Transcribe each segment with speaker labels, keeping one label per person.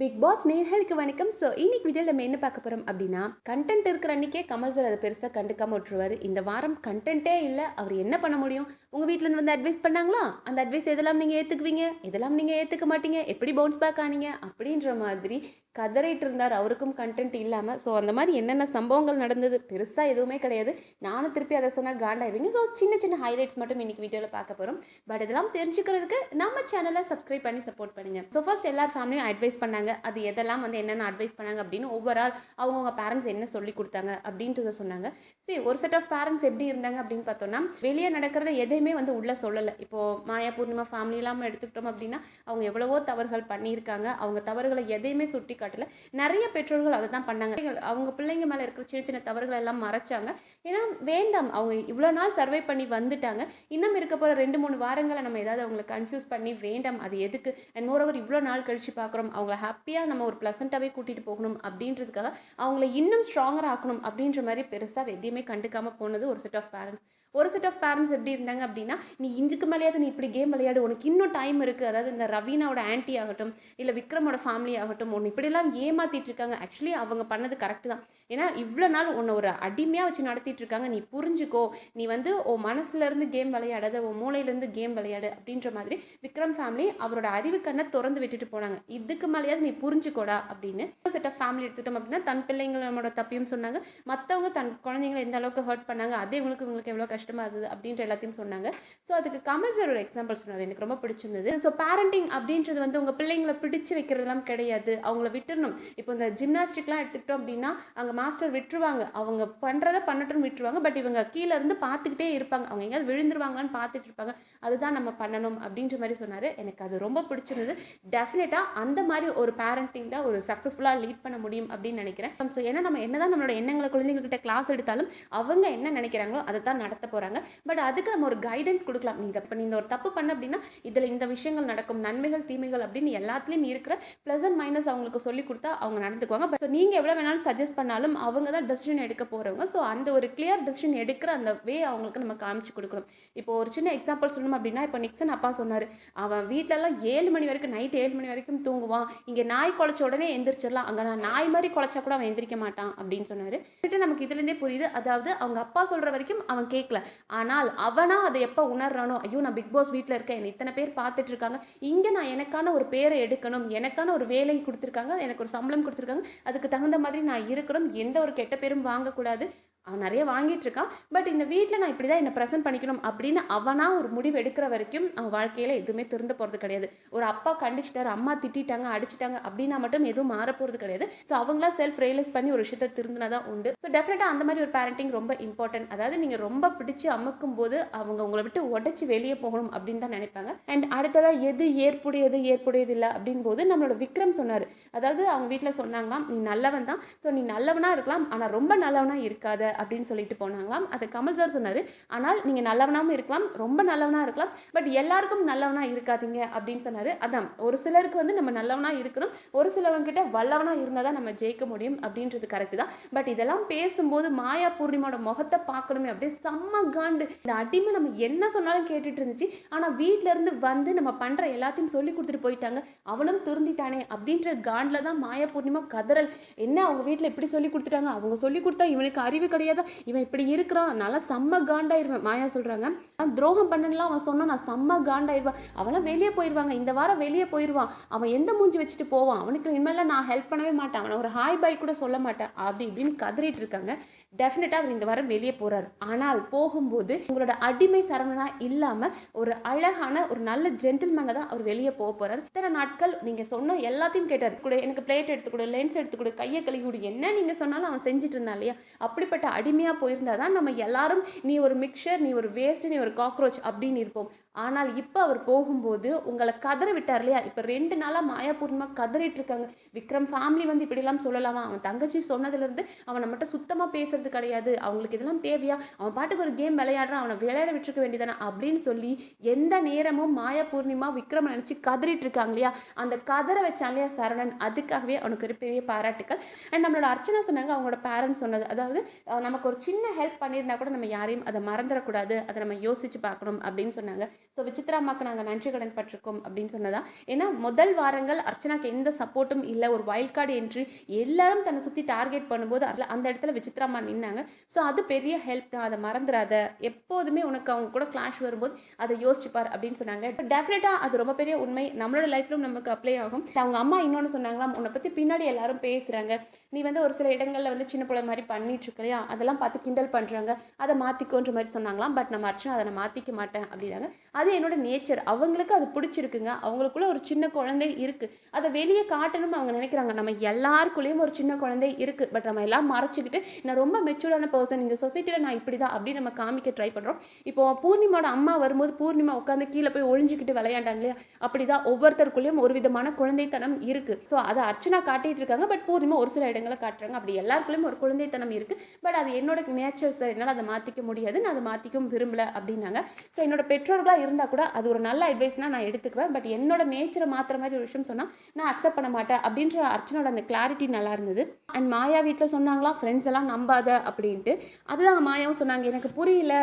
Speaker 1: Big pass நேர்களுக்கு வணக்கம். So இன்னைக்கு வீடியோவில் நம்ம என்ன பார்க்க போகிறோம் அப்படின்னா கண்டென்ட் இருக்கிற அன்றைக்கே கமல் சார் அதை பெருசாக கண்டுக்காம விட்டுருவாரு. இந்த வாரம் கண்டென்ட்டே இல்லை அவர் என்ன பண்ண முடியும்? உங்கள் வீட்டிலேருந்து வந்து அட்வைஸ் பண்ணாங்களா? அந்த அட்வைஸ் எதெல்லாம் நீங்கள் ஏற்றுக்குவீங்க எதெல்லாம் நீங்கள் ஏற்றுக்க மாட்டீங்க? எப்படி பவுன்ஸ் பேக் ஆனீங்க? அப்படின்ற மாதிரி கதறிட்டு இருந்தார். அவருக்கும் கண்டென்ட் இல்லாமல் ஸோ அந்த மாதிரி என்னென்ன சம்பவங்கள் நடந்தது? பெருசாக எதுவுமே கிடையாது. நானும் திருப்பி அதை சொன்னால் காண்டாயிருவீங்க. ஸோ சின்ன சின்ன ஹைலைட்ஸ் மட்டும் இன்னைக்கு வீடியோவில் பார்க்க போகிறோம் பட் இதெல்லாம் தெரிஞ்சுக்கிறதுக்கு நம்ம சேனலை சப்ஸ்கிரைப் பண்ணி சப்போர்ட் பண்ணுங்க. ஸோ ஃபர்ஸ்ட் எல்லார் ஃபேமிலியும் அட்வைஸ் பண்ணாங்க. அது எதெல்லாம் வந்து என்னென்ன அட்வைஸ் பண்ணாங்க அப்படின்னு ஓவரால் அவங்கவுங்க பேரண்ட்ஸ் என்ன சொல்லி கொடுத்தாங்க அப்படின்றத சொன்னாங்க. சரி ஒரு செட் ஆஃப் பேரண்ட்ஸ் எப்படி இருந்தாங்க அப்படின்னு பார்த்தோம்னா வெளியே நடக்கிறத எதையுமே வந்து உள்ளே சொல்லலை. இப்போது மாயா பூர்ணிமா ஃபேமிலியெல்லாம் எடுத்துக்கிட்டோம் அப்படின்னா அவங்க எவ்வளவோ தவறுகள் பண்ணியிருக்காங்க. அவங்க தவறுகளை எதையுமே சுட்டி காட்டலை நிறைய பெற்றோர்கள் அதை தான் பண்ணாங்க. அவங்க பிள்ளைங்க மேலே இருக்கிற சின்ன சின்ன தவறுகள் எல்லாம் மறைச்சாங்க. ஏன்னா வேண்டாம். அவங்க இவ்வளோ நாள் சர்வை பண்ணி வந்துட்டாங்க. இன்னும் இருக்க போகிற ரெண்டு மூணு வாரங்களை நம்ம ஏதாவது அவங்களை கன்ஃபியூஸ் பண்ணி வேண்டாம். அது எதுக்கு? அண்ட் மோரோவர் இவ்வளோ நாள் கழிச்சு பார்க்குறோம். அவங்கள ஹாப்பியாக நம்ம ஒரு ப்ளசண்ட்டாகவே கூட்டிகிட்டு போகணும் அப்படின்றதுக்காக அவங்கள இன்னும் ஸ்ட்ராங்கராக ஆக்கணும் அப்படின்ற மாதிரி பெருசாக எதையுமே கண்டுக்காமல் போனது ஒரு செட் ஆஃப் பேரண்ட்ஸ் ஒரு செட் ஆஃப் பேரண்ட்ஸ் எப்படி இருந்தாங்க அப்படின்னா நீ இதுக்கு மேலேயாவது நீ இப்படி கேம் விளையாடு உனக்கு இன்னும் டைம் இருக்குது அதாவது இந்த ரவீனாவோட ஆன்ட்டி ஆகட்டும் இல்லை விக்ரமோட ஃபேமிலி ஆகட்டும் ஒன்று இப்படிலாம் ஏமாத்திட்டு இருக்காங்க. ஆக்சுவலி அவங்க பண்ணது கரெக்டு தான். ஏன்னா இவ்வளோ நாள் உன்னை ஒரு அடிமையாக வச்சு நடத்திட்டு இருக்காங்க. நீ புரிஞ்சுக்கோ. நீ வந்து உன் மனசுலேருந்து கேம் விளையாடாத உன் மூளையிலேருந்து கேம் விளையாடு அப்படின்ற மாதிரி விக்ரம் ஃபேமிலி அவரோட அறிவு கண்ணை திறந்து விட்டுட்டு போனாங்க. இதுக்கு மேலேயாவது நீ புரிஞ்சுக்கோடா அப்படின்னு ஒரு செட் ஆஃப் ஃபேமிலி எடுத்துட்டோம் அப்படின்னா தன் பிள்ளைங்களோட தப்பியும் சொன்னாங்க. மற்றவங்க தன் குழந்தைங்களை எந்த அளவுக்கு ஹர்ட் பண்ணாங்க அதே இவங்களுக்கு இவங்களுக்கு எவ்வளோ கஷ்டமாக இருந்தது அப்படின்ற எல்லாத்தையும் சொன்னாங்க. ஸோ அதுக்கு கமல் சார் ஒரு எக்ஸாம்பிள் சொன்னார். எனக்கு ரொம்ப பிடிச்சிருந்தது. ஸோ பேரண்டிங் அப்படின்றது வந்து உங்கள் பிள்ளைங்களை பிடிச்சு வைக்கிறதுலாம் கிடையாது. அவங்கள விட்டுறணும். இப்போ இந்த ஜிம்னாஸ்டிக்லாம் எடுத்துக்கிட்டோம் அப்படின்னா அங்கே மாஸ்டர் விட்டுருவாங்க. அவங்க பண்ணுறதை பண்ணட்டும் விட்டுருவாங்க. பட் இவங்க கீழே இருந்து பார்த்துக்கிட்டே இருப்பாங்க. அவங்க எங்கேயாவது விழுந்துருவாங்களான்னு பார்த்துட்டு இருப்பாங்க. அதுதான் நம்ம பண்ணணும் அப்படின்ற மாதிரி சொன்னார். எனக்கு அது ரொம்ப பிடிச்சிருந்தது. டெஃபினட்டாக அந்த மாதிரி ஒரு பேரண்டிங் தான் ஒரு சக்ஸஸ்ஃபுல்லாக லீட் பண்ண முடியும் அப்படின்னு நினைக்கிறேன். ஸோ ஏன்னா நம்ம என்னதான் நம்மளோட எண்ணங்களை குழந்தைங்கள்கிட்ட கிளாஸ் எடுத்தாலும் அவங்க என்ன நினைக்கிறாங்களோ அதை தான் நடத்த போகிறாங்க பட் அதுக்கு நம்ம ஒரு கைடன்ஸ் கொடுக்கலாம். நீ இதை இப்போ நீ இந்த ஒரு தப்பு பண்ண அப்படின்னா இதில் இந்த விஷயங்கள் நடக்கும் நன்மைகள் தீமைகள் அப்படின்னு எல்லாத்துலேயும் இருக்கிற ப்ளஸ் அண்ட் மைனஸ் அவங்களுக்கு சொல்லி கொடுத்தா அவங்க நடந்துக்குவாங்க. பட் ஸோ நீங்கள் எவ்வளோ வேணாலும் சஜஸ்ட் பண்ணாலும் அவங்க தான் டெசிஷன் எடுக்க போகிறவங்க ஸோ அந்த ஒரு கிளியர் டெசிஷன் எடுக்கிற அந்த வே அவங்களுக்கு நம்ம காமிச்சு கொடுக்கணும். இப்போ ஒரு சின்ன எக்ஸாம்பிள் சொல்லணும் அப்படின்னா இப்போ நிக்சன் அப்பா சொன்னார் அவன் வீட்டிலலாம் ஏழு மணி வரைக்கும் நைட் ஏழு மணி வரைக்கும் தூங்குவான். இங்கே நாய் குலைச்ச உடனே எந்திரிச்சிடலாம். அங்கே நான் நாய் மாதிரி குலைச்சா கூட அவன் எந்திரிக்க மாட்டான். அப்படின்னு சொன்னார். நமக்கு இதுலேருந்தே புரியுது. அதாவது அவங்க அப்பா சொல்கிற வரைக்கும் அவன் கேட்கல ஆனால் அவனா அதை எப்போ உணர்றானோ ஐயோ நான் பிக் பாஸ் வீட்டில் இருக்கேன் என்னை இத்தனை பேர் பார்த்துட்டு இருக்காங்க. இங்கே நான் எனக்கான ஒரு பேரை எடுக்கணும் எனக்கான ஒரு வேலை கொடுத்துருக்காங்க எனக்கு ஒரு சம்பளம் கொடுத்துருக்காங்க அதுக்கு தகுந்த மாதிரி நான் இருக்கணும் எந்த ஒரு கெட்ட பேரும் வாங்கக்கூடாது. அவன் நிறைய வாங்கிட்டு இருக்கான் பட் இந்த வீட்டில் நான் இப்படி தான் என்னை ப்ரெசென்ட் பண்ணிக்கணும் அப்படின்னு அவனாக ஒரு முடிவு எடுக்கிற வரைக்கும் அவன் வாழ்க்கையில் எதுவுமே திருந்த போகிறது கிடையாது. ஒரு அப்பா கண்டிச்சிட்டாரு அம்மா திட்டாங்க அடிச்சிட்டாங்க அப்படின்னா மட்டும் எதுவும் மாற போகிறது கிடையாது. ஸோ அவங்களா செல்ஃப் ரியலைஸ் பண்ணி ஒரு விஷயத்தை திருந்தினா தான் உண்டு ஸோ டெஃபினட்டாக அந்த மாதிரி ஒரு பேரண்டிங் ரொம்ப இம்பார்ட்டன்ட் அதாவது நீங்கள் ரொம்ப பிடிச்சி அமுக்கும் போது அவங்க உங்களை விட்டு உடச்சி வெளியே போகணும் அப்படின்னு தான் நினைப்பாங்க. அண்ட் அடுத்ததாக எது ஏற்புடையது ஏற்புடையது இல்லை அப்படின் போது நம்மளோட விக்ரம் சொன்னார். அதாவது அவங்க வீட்டில் சொன்னாங்களாம் நீ நல்லவன் தான். ஸோ நீ நல்லவனாக இருக்கலாம். ஆனால் ரொம்ப நல்லவனாக இருக்காத. அப்படின்னு சொல்லிட்டு போனாங்களாம். அதை கமல் சார் சொன்னார். ஆனால் நீங்கள் நல்லவனாகவும் இருக்கலாம் ரொம்ப நல்லவனாக இருக்கலாம் பட் எல்லாருக்கும் நல்லவனாக இருக்காதீங்க அப்படின்னு சொன்னார். அதான் ஒரு சிலருக்கு வந்து நம்ம நல்லவனாக இருக்கணும் ஒரு சிலவங்கிட்ட வல்லவனாக இருந்தால் தான் நம்ம ஜெயிக்க முடியும் அப்படின்றது கரெக்டு தான். பட் இதெல்லாம் பேசும்போது மாயா பூர்ணிமாவோட முகத்தை பார்க்கணுமே அப்படியே செம்ம காண்டு. இந்த அடிமை நம்ம என்ன சொன்னாலும் கேட்டுட்டு இருந்துச்சு. ஆனால் வீட்டிலேருந்து வந்து நம்ம பண்ணுற எல்லாத்தையும் சொல்லி கொடுத்துட்டு போயிட்டாங்க. அவனும் திருந்திட்டானே அப்படின்ற காண்டில் தான் மாயா பூர்ணிமா கதறல். என்ன அவங்க வீட்டில் இப்படி சொல்லி கொடுத்துட்டாங்க? அவங்க சொல்லி கொடுத்தா இவனுக்கு அறிவு கிடையாது. இவன் இப்படி இருக்கிறான். நல்லா செம்ம காண்டாயிருவேன். மாயா சொல்கிறாங்க நான் துரோகம் பண்ணலாம் அவன் சொன்னான் நான் செம்ம காண்டாயிருவான் அவெல்லாம் வெளியே போயிடுவாங்க இந்த வாரம் வெளியே போயிடுவான் அவன் எந்த மூஞ்சி வச்சுட்டு போவான்? அவனுக்கு இனிமேல நான் ஹெல்ப் பண்ணவே மாட்டேன். அவனை ஒரு ஹாய் பாய் கூட சொல்ல மாட்டேன். அப்படி இப்படின்னு கதறிட்டு இருக்காங்க. டெஃபினட்டாக அவர் இந்த வாரம் வெளியே போகிறார் ஆனால் போகும்போது உங்களோட அடிமை சரவணனா இல்லாமல் ஒரு அழகான ஒரு நல்ல ஜென்டில்மேனை தான் அவர் வெளியே போக போகிறார் இத்தனை நாட்கள் நீங்கள் சொன்ன எல்லாத்தையும் கேட்டார். கூட எனக்கு பிளேட் எடுத்துக்கொடு லென்ஸ் எடுத்துக்கொடு கையை கழுவி கொடு. என்ன நீங்கள் சொன்னாலும் அவன் செஞ்சுட்டு இருந்தான் இல்லையா? அப்படிப்பட்ட அடிமையாக போயிருந்தால் தான் நம்ம எல்லாரும் நீ ஒரு மிக்சர் நீ ஒரு வேஸ்ட் நீ ஒரு காக்ரோச் அப்படின்னு இருப்போம். ஆனால் இப்போ அவர் போகும்போது உங்களை கதற விட்டார் இல்லையா? இப்போ ரெண்டு நாளாக மாயா பூர்ணிமா கதறிட்டு இருக்காங்க. விக்ரம் ஃபேமிலி வந்து இப்படிலாம் சொல்லலாமா? அவன் தங்கச்சி சொன்னதுலேருந்து அவன் நம்மகிட்ட சுத்தமாக பேசுறது கிடையாது. அவங்களுக்கு இதெல்லாம் தேவையா? அவன் பாட்டுக்கு ஒரு கேம் விளையாடுறான். அவனை விளையாட விட்டுருக்க வேண்டியதானே அப்படின்னு சொல்லி எந்த நேரமும் மாயா பூர்ணிமா விக்ரம் நினச்சி கதறிட்டு இருக்காங்க இல்லையா? அந்த கதற வச்சான் இல்லையா சரவணன்? அதுக்காகவே அவனுக்கு ஒரு பெரிய பாராட்டுக்கள். அண்ட் நம்மளோட அர்ச்சனா சொன்னாங்க அவங்களோட பேரண்ட்ஸ் சொன்னது. அதாவது நமக்கு ஒரு சின்ன ஹெல்ப் பண்ணியிருந்தா கூட நம்ம யாரையும் அதை மறந்துடக்கூடாது. அதை நம்ம யோசிச்சு பார்க்கணும் அப்படின்னு சொன்னாங்க. ஸோ விசித்ராமாக்கு நாங்கள் நன்றி கடன் பட்டிருக்கோம் அப்படின்னு சொன்னதா? ஏன்னா முதல் வாரங்கள் அர்ச்சனாக்கு எந்த சப்போர்ட்டும் இல்லை. ஒரு வைல்ட் கார்டு என்ட்ரி எல்லாரும் தன்னை சுற்றி டார்கெட் பண்ணும்போது அதில் அந்த இடத்துல விசித்ராமா நின்னாங்க. ஸோ அது பெரிய ஹெல்ப் தான். அதை மறந்துடாத எப்போதுமே உனக்கு அவங்க கூட கிளாஷ் வரும்போது அதை யோசிச்சுப்பார் அப்படின்னு சொன்னாங்க. டெஃபினட்டாக அது ரொம்ப பெரிய உண்மை. நம்மளோட லைஃப்லும் நமக்கு அப்ளை ஆகும். அவங்க அம்மா இன்னொன்று சொன்னாங்களாம் உன்னை பற்றி பின்னாடி எல்லாரும் பேசுகிறாங்க நீ வந்து ஒரு சில இடங்களில் வந்து சின்ன பிள்ளை மாதிரி பண்ணிட்டு இருக்கலையா அதெல்லாம் பார்த்து கிண்டல் பண்ணுறாங்க அதை மாற்றிக்கோன்ற மாதிரி சொன்னாங்களாம். பட் நம்ம அர்ச்சனா அதை நான் மாற்றிக்க மாட்டேன் அப்படின்னாங்க. அது என்னோட நேச்சர் அவங்களுக்கு அது பிடிச்சிருக்குங்க. அவங்களுக்குள்ள ஒரு சின்ன குழந்தை இருக்குது அதை வெளியே காட்டணும்னு அவங்க நினைக்கிறாங்க. நம்ம எல்லாருக்குள்ளேயும் ஒரு சின்ன குழந்தை இருக்குது பட் நம்ம எல்லாம் மறைச்சிக்கிட்டு நான் ரொம்ப மெச்சூரான பர்சன் இந்த சொசைட்டியில் நான் இப்படி தான் அப்படின்னு நம்ம காமிக்க ட்ரை பண்ணுறோம் இப்போது பூர்ணிமாவோட அம்மா வரும்போது பூர்ணிமா உட்காந்து கீழே போய் ஒழிஞ்சிக்கிட்டு விளையாண்டாங்க இல்லையா? அப்படி தான் ஒவ்வொருத்தருக்குள்ளேயும் ஒரு விதமான குழந்தைத்தனம் இருக்குது ஸோ அதை அர்ச்சனா காட்டிட்டு இருக்காங்க. பட் பூர்ணிமா ஒரு சில இடங்களில் காட்டுறாங்க. அப்படி எல்லாருக்குள்ளேயும் ஒரு குழந்தைத்தனம் இருக்குது பட் அது என்னோட நேச்சர் சார் என்னால் அதை மாற்றிக்க முடியாது நான் அதை மாற்றிக்கவும் விரும்பல அப்படின்னாங்க. ஸோ என்னோட பெற்றோர்களாக இருந்தால் கூட அது ஒரு நல்ல அட்வைஸ்னால் நான் எடுத்துக்குவேன். பட் என்னோட நேச்சரை மாற்றுற மாதிரி ஒரு விஷயம் சொன்னால் நான் அக்செப்ட் பண்ண மாட்டேன். அப்படின்ற அர்ச்சனோட அந்த கிளாரிட்டி நல்லா இருந்தது. அண்ட் மாயா வீட்டில் சொன்னாங்களா ஃப்ரெண்ட்ஸ் எல்லாம் நம்பாத அப்படின்ட்டு. அதுதான் மாயாவும் சொன்னாங்க எனக்கு புரியல.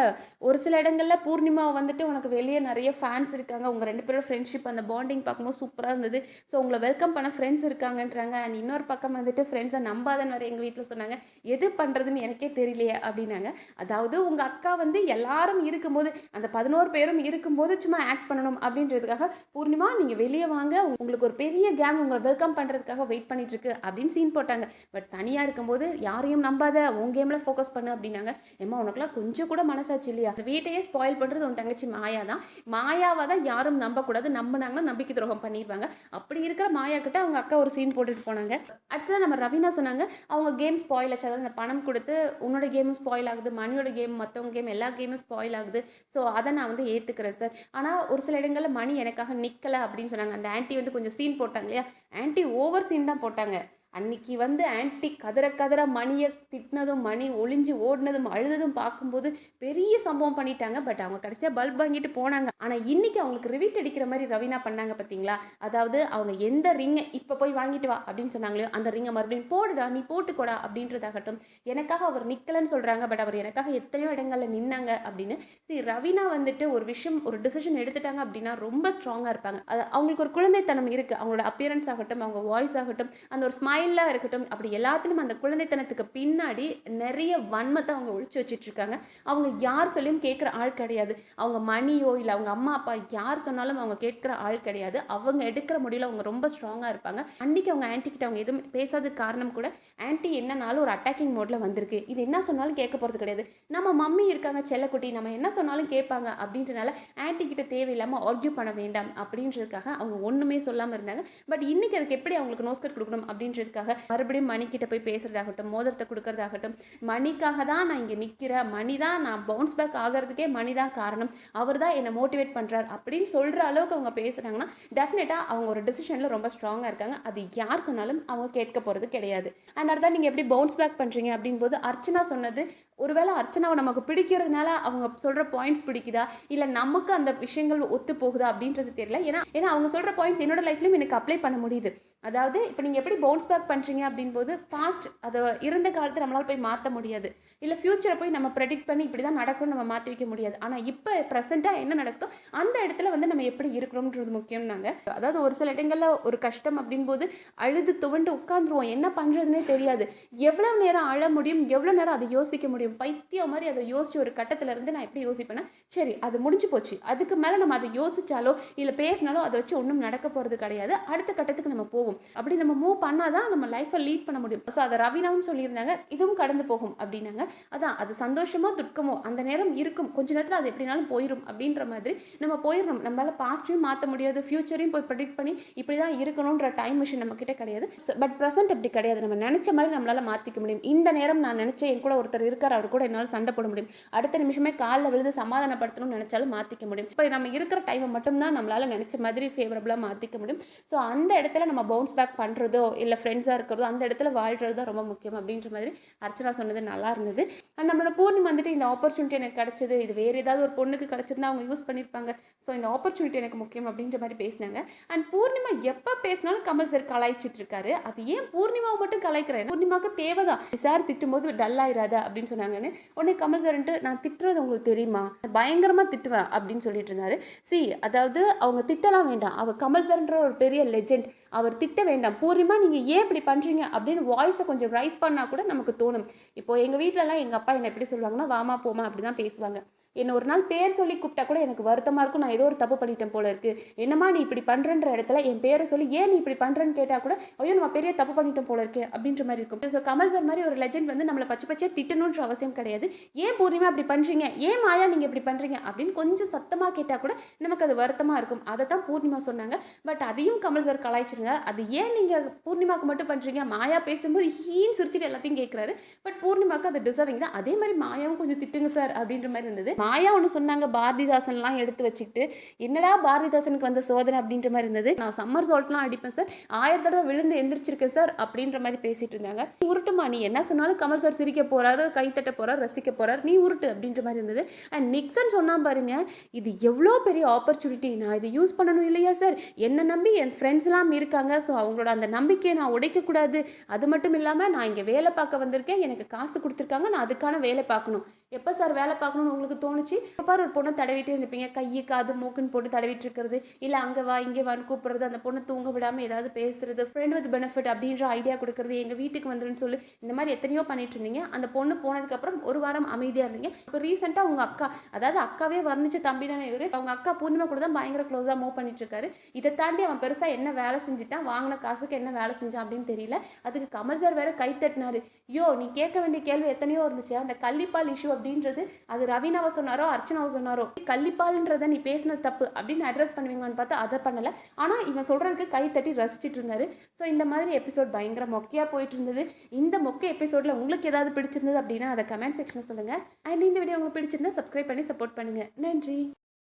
Speaker 1: ஒரு சில இடங்களில் பூர்ணிமா வந்துட்டு உனக்கு வெளியே நிறைய ஃபேன்ஸ் இருக்காங்க. உங்கள் ரெண்டு பேரும் ஃப்ரெண்ட்ஷிப் அந்த பாண்டிங் பார்க்கும்போது சூப்பராக இருந்தது. ஸோ உங்களை வெல்கம் பண்ண ஃப்ரெண்ட்ஸ் இருக்காங்கன்றாங்க. அண்ட் இன்னொரு பக்கம் வந்துட்டு ஃப்ரெண்ட்ஸை நம்பாதன்னு வரை எங்கள் வீட்டில் சொன்னாங்க. எது பண்ணுறதுன்னு எனக்கே தெரியலையே அப்படின்னாங்க. அதாவது உங்கள் அக்கா வந்து எல்லாரும் இருக்கும்போது அந்த பதினோரு பேரும் இருக்கும் போது சும்மா ஆக்ட் பண்ணணும் அப்படின்றதுக்காக பூர்ணிமா நீங்கள் வெளியே வாங்க. உங்களுக்கு ஒரு பெரிய கேங் உங்களை வெல்கம் பண்ணுறதுக்காக வெயிட் பண்ணிட்டு இருக்கு அப்படின்னு சீன் போட்டாங்க. பட் தனியாக இருக்கும்போது யாரையும் நம்பாத உன் கேமில் ஃபோக்கஸ் பண்ணு அப்படின்னாங்க. ஏமா உனக்குலாம் கொஞ்சம் கூட மனசாச்சு இல்லையா? அந்த வீட்டையே ஸ்பாயில் பண்ணுறது உன் தங்கச்சி மாயா தான். மாயாவை தான் யாரும் நம்பக்கூடாது. நம்பினாங்கன்னா நம்பிக்கை துரோகம் பண்ணிடுவாங்க அப்படி இருக்கிற மாயா கிட்ட அவங்க அக்கா ஒரு சீன் போட்டுட்டு போனாங்க. அடுத்தது நம்ம ரவீனா சொன்னாங்க அவங்க கேம் ஸ்பாயில் ஆச்சு. அதாவது அந்த பணம் கொடுத்து உன்னோட கேமும் ஸ்பாயில் ஆகுது. மணியோட கேம் மற்றவங்க கேம் எல்லா கேமும் ஸ்பாயில் ஆகுது. ஸோ அதை நான் வந்து ஏற்றுக்கிறேன் சார் ஆனால் ஒரு சில இடங்களில் மணி எனக்காக நிற்கலை அப்படின்னு சொன்னாங்க. அந்த ஆன்ட்டி வந்து கொஞ்சம் சீன் போட்டாங்க இல்லையா? ஆன்ட்டி ஓவர் சீன் தான் போட்டாங்க. அன்னைக்கு வந்து ஆன்டி கதற கதற மணியை திட்டினதும் மணி ஒளிஞ்சு ஓடினதும் அழுததும் பார்க்கும்போது பெரிய சம்பவம் பண்ணிட்டாங்க. பட் அவங்க கடைசியாக பல்ப் வாங்கிட்டு போனாங்க. ஆனால் இன்னைக்கு அவங்களுக்கு ரிவீட் அடிக்கிற மாதிரி ரவீனா பண்ணாங்க பார்த்தீங்களா அதாவது அவங்க எந்த ரிங்கை இப்போ போய் வாங்கிட்டு வா அப்படின்னு சொன்னாங்களோ அந்த ரிங்கை மறுபடியும் போடுடா நீ போட்டுக்கோடா அப்படின்றதாகட்டும் எனக்காக அவர் நிற்கலன்னு சொல்கிறாங்க பட் அவர் எனக்காக எத்தனையோ இடங்களில் நின்னாங்க அப்படின்னு. சரி ரவீனா வந்துட்டு ஒரு விஷயம் ஒரு டிசிஷன் எடுத்துட்டாங்க அப்படின்னா ரொம்ப ஸ்ட்ராங்காக இருப்பாங்க. அது அவங்களுக்கு ஒரு குழந்தைத்தனம் இருக்குது அவங்களோட அப்பியரன்ஸ் ஆகட்டும் அவங்க வாய்ஸ் ஆகட்டும் அந்த ஒரு ஸ்மைலாக இருக்கட்டும் அப்படி எல்லாத்துலேயும் அந்த குழந்தைத்தனத்துக்கு பின்னாடி நிறைய வன்மத்தை அவங்க ஒழிச்சு வச்சுட்டு இருக்காங்க அவங்க யார் சொல்லியும் கேட்குற ஆள் கிடையாது. அவங்க மணியோ இல்லை அவங்க அம்மா அப்பா யார் சொன்னாலும் அவங்க கேட்குற ஆள் கிடையாது. அவங்க எடுக்கிற முடிவில் அவங்க ரொம்ப ஸ்ட்ராங்காக இருப்பாங்க. அன்றைக்கி அவங்க ஆன்ட்டிகிட்ட அவங்க எதுவும் பேசாத காரணம் கூட ஆன்ட்டி என்னனாலும் ஒரு அட்டாக்கிங் மோடில் வந்திருக்கு. இது என்ன சொன்னாலும் கேட்க போகிறது கிடையாது. நம்ம மம்மி இருக்காங்க செல்லக்குட்டி நம்ம என்ன சொன்னாலும் கேட்பாங்க அப்படின்றனால ஆன்ட்டி கிட்ட தேவையில்லாமல் ஆர்கியூ பண்ண வேண்டாம் அப்படின்றதுக்காக அவங்க ஒன்றுமே சொல்லாமல் இருந்தாங்க. பட் இன்னைக்கு அதுக்கு எப்படி அவங்களுக்கு நோஸ்கட் கொடுக்கணும் அப்படின்றது மணிக்காக மறுபடியும் மணிக்கிட்ட போய் பேசுறதாகட்டும் மோதிரத்தை கொடுக்கறதாகட்டும் மணிக்காக தான் நான் இங்கே நிற்கிறேன் மணி தான் நான் பவுன்ஸ் பேக் ஆகிறதுக்கே மணி தான் காரணம் அவர் தான் என்னை மோட்டிவேட் பண்ணுறார் அப்படின்னு சொல்கிற அளவுக்கு அவங்க பேசுகிறாங்கன்னா டெஃபினட்டாக அவங்க ஒரு டிசிஷனில் ரொம்ப ஸ்ட்ராங்காக இருக்காங்க. அது யார் சொன்னாலும் அவங்க கேட்க போகிறது கிடையாது. அண்ட் அடுத்தா நீங்கள் எப்படி பவுன்ஸ் பேக் பண்ணுறீங்க அப்படின் போது அர்ச்சனா சொன்னது ஒருவேளை அர்ச்சனாவை நமக்கு பிடிக்கிறதுனால அவங்க சொல்கிற பாயிண்ட்ஸ் பிடிக்குதா? இல்லை நமக்கு அந்த விஷயங்கள் ஒத்து போகுதா அப்படின்றது தெரியல. ஏன்னா ஏன்னா அவங்க சொல்கிற பாயிண்ட்ஸ் என்னோட லைஃப்லையும் எனக்கு அப்ளை பண்ண முடியுது. அதாவது இப்போ நீங்கள் எப்படி பவுன்ஸ் பேக் பண்ணுறீங்க அப்படின்போது பாஸ்ட் அதை இருந்த காலத்தை நம்மளால் போய் மாற்ற முடியாது. இல்லை ஃப்யூச்சரை போய் நம்ம ப்ரெடிக்ட் பண்ணி இப்படி தான் நடக்கும்னு நம்ம மாற்றி வைக்க முடியாது. ஆனால் இப்போ ப்ரெசென்ட்டாக என்ன நடக்குதோ அந்த இடத்துல வந்து நம்ம எப்படி இருக்கிறோம்ன்றது முக்கியம்னாங்க. அதாவது ஒரு சில இடங்களில் ஒரு கஷ்டம் அப்படின்போது அழுது துவண்டு உட்காந்துருவோம் என்ன பண்ணுறதுனே தெரியாது. எவ்வளோ நேரம் அழ முடியும் எவ்வளோ நேரம் அதை யோசிக்க முடியும். பைத்தியம் மாதிரி அதை யோசிச்சு ஒரு கட்டத்தில் இருந்து நான் எப்படி யோசிப்பேன்னா சரி அது முடிஞ்சு போச்சு. அதுக்கு மேலே நம்ம அதை யோசிச்சாலோ இல்லை பேசினாலோ அதை வச்சு ஒன்றும் நடக்க போகிறது கிடையாது. அடுத்த கட்டத்துக்கு நம்ம போவோம். அப்படி நம்ம மூவ் பண்ணால் தான் நம்ம லைஃப்பை லீட் பண்ண முடியும். ஸோ அதை ரவினாவும் சொல்லியிருந்தாங்க இதுவும் கடந்து போகும் அப்படின்னாங்க. அதான் அது சந்தோஷமோ துக்கமோ அந்த நேரம் இருக்கும். கொஞ்ச நேரத்தில் அது எப்படினாலும் போயிடும் அப்படின்ற மாதிரி நம்ம போயிடணும். நம்மளால் பாஸ்டையும் மாற்ற முடியாது. ஃப்யூச்சரையும் போய் ப்ரெடிக்ட் பண்ணி இப்படி தான் இருக்கணுன்ற டைம் மிஷின் நம்ம கிடையாது. பட் ப்ரெசென்ட் அப்படி கிடையாது. நம்ம நினச்ச மாதிரி நம்மளால் மாற்றிக்க முடியும். இந்த நேரம் நான் நினச்சேன் என் கூட ஒருத்தர் இருக்கார் அவர் கூட என்னால் சண்டை போட முடியும். அடுத்த நிமிஷமே காலில் விழுந்து சமாதானப்படுத்தணும்னு நினச்சாலும் மாற்றிக்க முடியும். இப்போ நம்ம இருக்கிற டைமை மட்டும்தான் நம்மளால் நினச்ச மாதிரி ஃபேவரபுளாக மாற்றிக்க முடியும். ஸோ அந்த இடத்துல நம்ம பவுன்ஸ் பேக் பண்ணுறதோ இல்லை ஃப்ரெண்ட்ஸாக இருக்கிறதோ அந்த இடத்துல வாழ்கிறது தான் ரொம்ப முக்கியம் அப்படின்ற மாதிரி அர்ச்சனா சொன்னது நல்லா இருந்தது. அண்ட் நம்மளோட பூர்ணிமா வந்துட்டு இந்த ஆப்பர்ச்சுனிட்டி எனக்கு கிடச்சிது இது வேறு ஏதாவது ஒரு பொண்ணுக்கு கிடச்சிருந்தா அவங்க யூஸ் பண்ணியிருப்பாங்க ஸோ இந்த ஆப்பர்ச்சுனிட்டி எனக்கு முக்கியம் அப்படின்ற மாதிரி பேசினாங்க. அண்ட் பூர்ணிமா எப்போ பேசினாலும் கமல் சார் கலாய்ச்சிட்டு இருக்காரு. அது ஏன் பூர்ணிமாவை மட்டும் கலாய்க்கிறாரு? பூர்ணிமாவுக்கு தேவைதான். சார் திட்டும்போது டல் ஆயிராதா அப்படின்னு சொன்னாங்கன்னு உடனே கமல் சார்ன்ட்டு நான் திட்டுறது உங்களுக்கு தெரியுமா? பயங்கரமாக திட்டுவேன் அப்படின்னு சொல்லிட்டு இருந்தாரு. சி அதாவது அவங்க திட்டலாம் வேண்டாம். அவர் கமல் சார்ன்ற ஒரு பெரிய லெஜெண்ட் அவர் திட்ட வேண்டாம். பூர்ணிமா நீங்கள் ஏன் இப்படி பண்ணுறீங்க அப்படின்னு வாய்ஸை கொஞ்சம் ரைஸ் பண்ணால் கூட நமக்கு தோணும். இப்போ எங்கள் வீட்டிலலாம் எங்கள் அப்பா என்ன எப்படி சொல்லுவாங்கன்னா வாமா போமா அப்படி தான் பேசுவாங்க. என்னை ஒரு நாள் பேர் சொல்லி கூப்பிட்டா கூட எனக்கு வருத்தமாக இருக்கும். நான் ஏதோ ஒரு தப்பு பண்ணிட்டேன் போல இருக்கு. என்னம்மா நீ இப்படி பண்ணுறன்ற இடத்துல என் பேரை சொல்லி ஏன் நீ இப்படி பண்ணுறேன்னு கேட்டால் கூட ஐயோ நம்ம பெரிய தப்பு பண்ணிட்டோம் போல இருக்கே அப்படின்ற மாதிரி இருக்கும். ஸோ கமல் சார் மாதிரி ஒரு லெஜெண்ட் வந்து நம்மளை பச்சை பச்சையாக திட்டணுன்ற அவசியம் கிடையாது. ஏன் பூர்ணிமா அப்படி பண்ணுறீங்க ஏன் மாயா நீங்கள் இப்படி பண்ணுறீங்க அப்படின்னு கொஞ்சம் சத்தமாக கேட்டால் கூட நமக்கு அது வருத்தமாக இருக்கும். அதை தான் பூர்ணிமா சொன்னாங்க. பட் அதையும் கமல் சார் கலாய்ச்சிருங்க அது ஏன் நீங்கள் பூர்ணிமாவுக்கு மட்டும் பண்ணுறீங்க மாயா பேசும்போது ஹீன் சிரிச்சிட்டு எல்லாத்தையும் கேட்குறாரு பட் பூர்ணிமாவுக்கு அது டிசர்விங் தான். அதே மாதிரி மாயாவும் கொஞ்சம் திட்டுங்க சார் அப்படின்ற மாதிரி இருந்தது. மாயா ஒன்று சொன்னாங்க பாரதிதாசன்லாம் எடுத்து வச்சுக்கிட்டு என்னடா பாரதிதாசனுக்கு வந்த சோதனை? அப்படின்ற மாதிரி இருந்தது. நான் சம்மர் சால்ட்லாம் அடிப்பேன் சார் ஆயிரம் தடவை விழுந்து எந்திரிச்சிருக்கேன் சார் அப்படின்ற மாதிரி பேசிட்டு இருந்தாங்க. நீ உருட்டுமா? நீ என்ன சொன்னாலும் கமல் சார் சிரிக்க போறாரு கைத்தட்ட போறாரு ரசிக்க போறாரு நீ உருட்டு அப்படின்ற மாதிரி இருந்தது. அண்ட் நிக்சன் சொன்னா பாருங்க இது எவ்வளோ பெரிய ஆப்பர்ச்சுனிட்டி நான் இதை யூஸ் பண்ணணும் இல்லையா சார்? என்னை நம்பி என் ஃப்ரெண்ட்ஸ்லாம் இருக்காங்க ஸோ அவங்களோட அந்த நம்பிக்கையை நான் உடைக்கக்கூடாது. அது மட்டும் இல்லாமல் நான் இங்கே வேலை பார்க்க வந்திருக்கேன் எனக்கு காசு கொடுத்துருக்காங்க நான் அதுக்கான வேலை பார்க்கணும். எப்போ சார் வேலை பார்க்கணும்னு உங்களுக்கு தோணுச்சு? இப்போ ஒரு பொண்ணை தடவிட்டே இருந்துப்பீங்க கையை காது மூக்குன்னு போட்டு தடவிட்டு இருக்கிறது இல்லை அங்கே வா இங்கே வான்னு கூப்பிடுறது. அந்த பொண்ணை தூங்க விடாமல் ஏதாவது பேசுறது. ஃப்ரெண்ட் வித் பெனிஃபிட் அப்படின்ற ஐடியா கொடுக்குறது. எங்கள் வீட்டுக்கு வந்துருன்னு சொல்லி. இந்த மாதிரி எத்தனையோ பண்ணிட்டு இருந்தீங்க. அந்த பொண்ணு போனதுக்கப்புறம் ஒரு வாரம் அமைதியாக இருந்தீங்க. இப்போ ரீசெண்டாக உங்கள் அக்கா அதாவது அக்காவே வர்ணிச்சு தம்பி தானே இவர். அவங்க அக்கா பூர்ணிமா கூட தான் பயங்கர க்ளோஸாக மூவ் பண்ணிட்டு இருக்காரு இதை தாண்டி அவன் பெருசாக என்ன வேலை செஞ்சுட்டான்? வாங்கின காசுக்கு என்ன வேலை செஞ்சான் அப்படின்னு தெரியல. அதுக்கு கமல் சார் வேற கை தட்டினாரு. யோ நீ கேட்க வேண்டிய கேள்வி எத்தனையோ இருந்துச்சு. அந்த கள்ளிப்பால் இஷ்யூ அப்படின்றது அது ரவீனாவை சொன்னாரோ அர்ச்சனாவை சொன்னாரோ கள்ளிப்பால்ன்றதை நீ பேசின தப்பு அப்படின்னு அட்ரஸ் பண்ணுவீங்களான்னு பார்த்தா அதை பண்ணலை. ஆனால் இவன் சொல்கிறதுக்கு கை தட்டி ரசிச்சிட்டு இருந்தாரு. ஸோ இந்த மாதிரி எபிசோட் பயங்கர மொக்கையாக போயிட்டு இருந்தது. இந்த மொக்க எபிசோடில் உங்களுக்கு ஏதாவது பிடிச்சிருந்தது அப்படின்னா அதை கமெண்ட் செக்ஷனில் சொல்லுங்கள் அண்ட் இந்த வீடியோ உங்களுக்கு பிடிச்சிருந்தா சப்ஸ்கிரைப் பண்ணி சப்போர்ட் பண்ணுங்கள் நன்றி.